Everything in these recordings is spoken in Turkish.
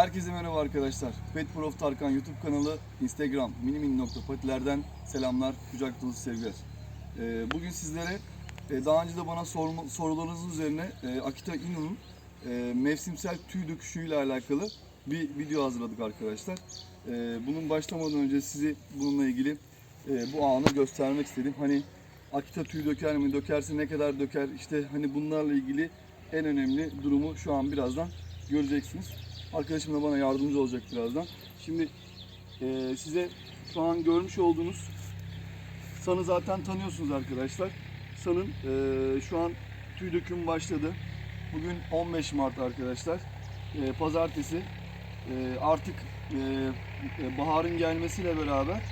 Herkese merhaba arkadaşlar. Pet Prof Tarkan YouTube kanalı, Instagram minimin.patilerden selamlar, kucak dolusu sevgiler. Ee, bugün sizlere e, daha önce de bana sorma, sorularınız üzerine e, Akita Inu'nun e, mevsimsel tüy döküşüyle alakalı bir video hazırladık arkadaşlar. Bunun başlamadan önce sizi bununla ilgili bu anı göstermek istedim. Hani Akita tüy döker mi, dökerse ne kadar döker, işte hani bunlarla ilgili en önemli durumu şu an birazdan göreceksiniz. Arkadaşım da bana yardımcı olacak birazdan. Şimdi eee, size şu an görmüş olduğunuz San'ı zaten tanıyorsunuz arkadaşlar. San'ın eee, şu an tüy dökümü başladı. Bugün 15 Mart arkadaşlar. Eee, pazartesi. Eee, artık eee, e, baharın gelmesiyle beraber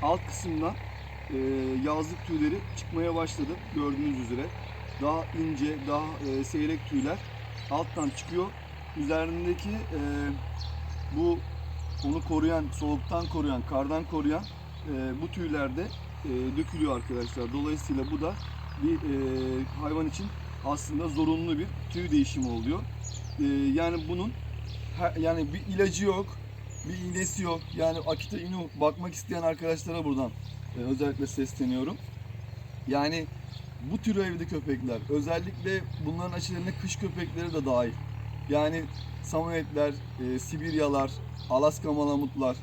alt kısımdan eee, yazlık tüyleri çıkmaya başladı gördüğünüz üzere. Daha ince, daha eee, seyrek tüyler alttan çıkıyor üzerindeki e, bu onu koruyan, soğuktan koruyan, kardan koruyan e, bu tüyler de e, dökülüyor arkadaşlar. Dolayısıyla bu da bir e, hayvan için aslında zorunlu bir tüy değişimi oluyor. E, yani bunun yani bir ilacı yok, bir iğnesi yok. Yani Akita Inu bakmak isteyen arkadaşlara buradan e, özellikle sesleniyorum. Yani bu tür evde köpekler, özellikle bunların içerisinde kış köpekleri de dahil. Yani Samoyedler, e, Sibiryalar, Alaska Malamutlar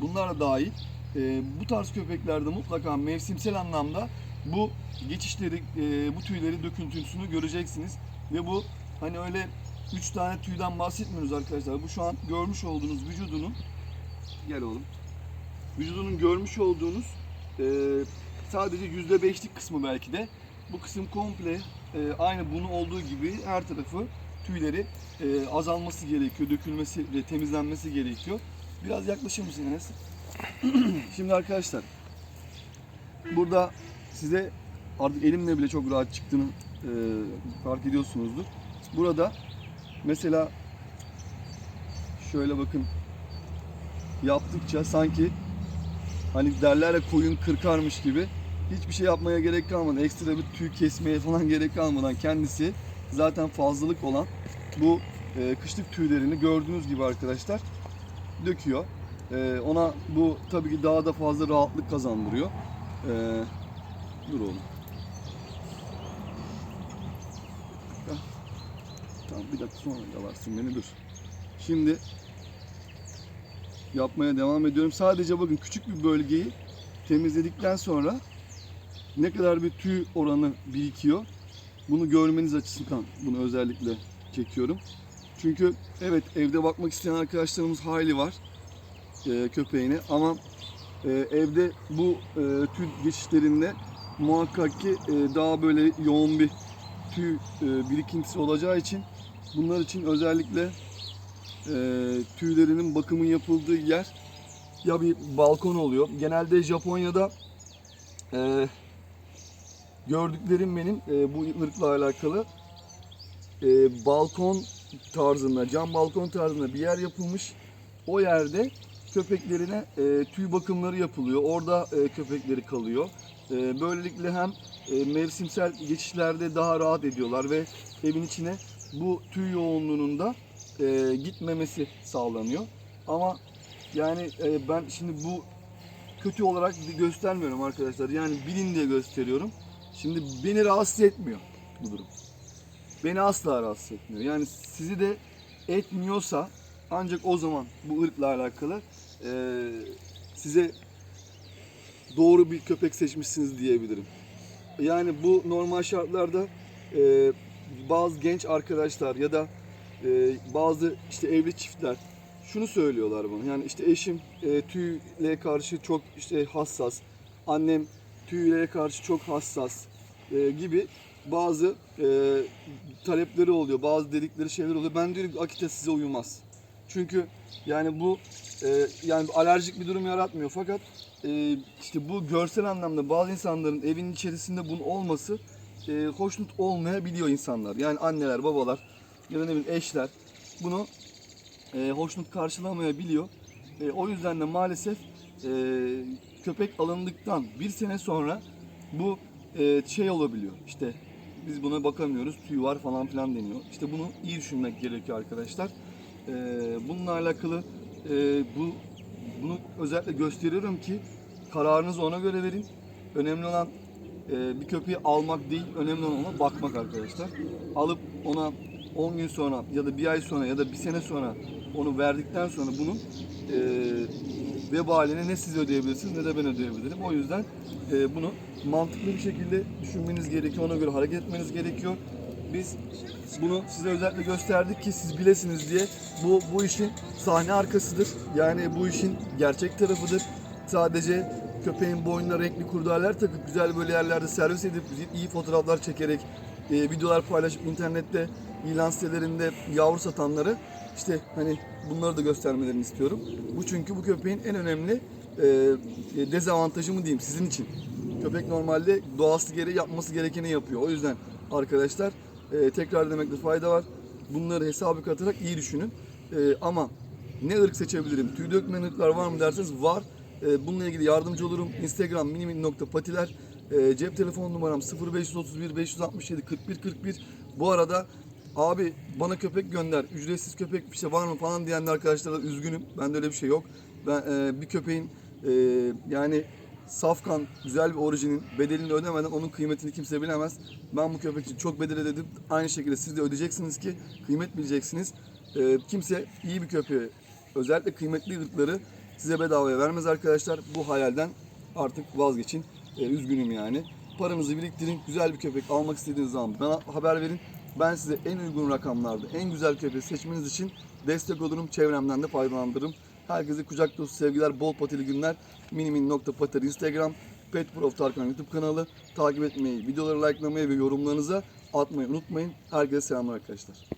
bunlar da dahil. E, bu tarz köpeklerde mutlaka mevsimsel anlamda bu geçişleri, e, bu tüyleri döküntüsünü göreceksiniz. Ve bu hani öyle 3 tane tüyden bahsetmiyoruz arkadaşlar. Bu şu an görmüş olduğunuz vücudunun gel oğlum. Vücudunun görmüş olduğunuz e, sadece %5'lik kısmı belki de. Bu kısım komple e, aynı bunun olduğu gibi her tarafı tüyleri e, azalması gerekiyor, dökülmesi ve temizlenmesi gerekiyor. Biraz yaklaşır mısın Enes? Şimdi arkadaşlar, burada size artık elimle bile çok rahat çıktığını e, fark ediyorsunuzdur. Burada mesela şöyle bakın yaptıkça sanki hani derler ya koyun kırkarmış gibi hiçbir şey yapmaya gerek kalmadan, ekstra bir tüy kesmeye falan gerek kalmadan kendisi zaten fazlalık olan bu e, kışlık tüylerini gördüğünüz gibi arkadaşlar döküyor. E, ona bu tabii ki daha da fazla rahatlık kazandırıyor. E, dur oğlum. Tamam bir dakika sonra yalarsın beni dur. Şimdi yapmaya devam ediyorum. Sadece bakın küçük bir bölgeyi temizledikten sonra ne kadar bir tüy oranı birikiyor bunu görmeniz açısından bunu özellikle çekiyorum. Çünkü evet evde bakmak isteyen arkadaşlarımız hayli var e, köpeğine ama e, evde bu e, tüy geçişlerinde muhakkak ki e, daha böyle yoğun bir tüy e, birikintisi olacağı için bunlar için özellikle e, tüylerinin bakımın yapıldığı yer ya bir balkon oluyor. Genelde Japonya'da e, gördüklerim benim e, bu ırkla alakalı e, balkon tarzında, cam balkon tarzında bir yer yapılmış. O yerde köpeklerine e, tüy bakımları yapılıyor. Orada e, köpekleri kalıyor. E, böylelikle hem e, mevsimsel geçişlerde daha rahat ediyorlar ve evin içine bu tüy yoğunluğunun da e, gitmemesi sağlanıyor. Ama yani e, ben şimdi bu kötü olarak göstermiyorum arkadaşlar. Yani bilin diye gösteriyorum. Şimdi beni rahatsız etmiyor bu durum. Beni asla rahatsız etmiyor. Yani sizi de etmiyorsa ancak o zaman bu ırkla alakalı eee, size doğru bir köpek seçmişsiniz diyebilirim. Yani bu normal şartlarda eee, bazı genç arkadaşlar ya da eee, bazı işte evli çiftler şunu söylüyorlar bana. Yani işte eşim eee tüyle karşı çok işte hassas. Annem tüylere karşı çok hassas e, gibi bazı e, talepleri oluyor, bazı dedikleri şeyler oluyor. Ben diyorum ki Akita size uyumaz. Çünkü yani bu e, yani alerjik bir durum yaratmıyor fakat e, işte bu görsel anlamda bazı insanların evin içerisinde bunun olması e, hoşnut olmayabiliyor insanlar. Yani anneler, babalar ya da ne bileyim eşler bunu e, hoşnut karşılamayabiliyor. E, o yüzden de maalesef e, köpek alındıktan bir sene sonra bu e, şey olabiliyor. İşte biz buna bakamıyoruz, tüy var falan filan deniyor. İşte bunu iyi düşünmek gerekiyor arkadaşlar. Ee, bununla alakalı e, bu bunu özellikle gösteriyorum ki kararınızı ona göre verin. Önemli olan e, bir köpeği almak değil, önemli olan ona bakmak arkadaşlar. Alıp ona 10 gün sonra ya da bir ay sonra ya da bir sene sonra onu verdikten sonra bunun e, vebalini ne siz ödeyebilirsiniz ne de ben ödeyebilirim. O yüzden e, bunu mantıklı bir şekilde düşünmeniz gerekiyor. Ona göre hareket etmeniz gerekiyor. Biz bunu size özellikle gösterdik ki siz bilesiniz diye. Bu bu işin sahne arkasıdır. Yani bu işin gerçek tarafıdır. Sadece köpeğin boynuna renkli kurdaleler takıp güzel böyle yerlerde servis edip iyi fotoğraflar çekerek e, videolar paylaşıp internette ilan sitelerinde yavru satanları işte hani bunları da göstermelerini istiyorum. Bu çünkü bu köpeğin en önemli e, e, dezavantajı mı diyeyim sizin için. Köpek normalde doğası gereği yapması gerekeni yapıyor. O yüzden arkadaşlar e, tekrar demekte fayda var. Bunları hesabı katarak iyi düşünün. E, ama ne ırk seçebilirim? Tüy dökmeyen ırklar var mı derseniz var. E, bununla ilgili yardımcı olurum. Instagram minimin.patiler. E, cep telefon numaram 0531 567 41 41. Bu arada abi bana köpek gönder. Ücretsiz köpek işte var mı falan diyen arkadaşlara üzgünüm. Bende öyle bir şey yok. Ben e, bir köpeğin e, yani safkan güzel bir orijinin bedelini ödemeden onun kıymetini kimse bilemez. Ben bu köpek için çok bedel ödedim. Aynı şekilde siz de ödeyeceksiniz ki kıymet bileceksiniz. Ee, kimse iyi bir köpeği özellikle kıymetli ırkları size bedavaya vermez arkadaşlar. Bu hayalden artık vazgeçin. Ee, üzgünüm yani. Paranızı biriktirin. Güzel bir köpek almak istediğiniz zaman bana haber verin. Ben size en uygun rakamlarda en güzel köpeği seçmeniz için destek olurum. Çevremden de faydalandırırım. Herkese kucak dolusu sevgiler, bol patili günler. Minimin.pater Instagram, Pet Prof Tarkan YouTube kanalı. Takip etmeyi, videoları likelamayı ve yorumlarınızı atmayı unutmayın. Herkese selamlar arkadaşlar.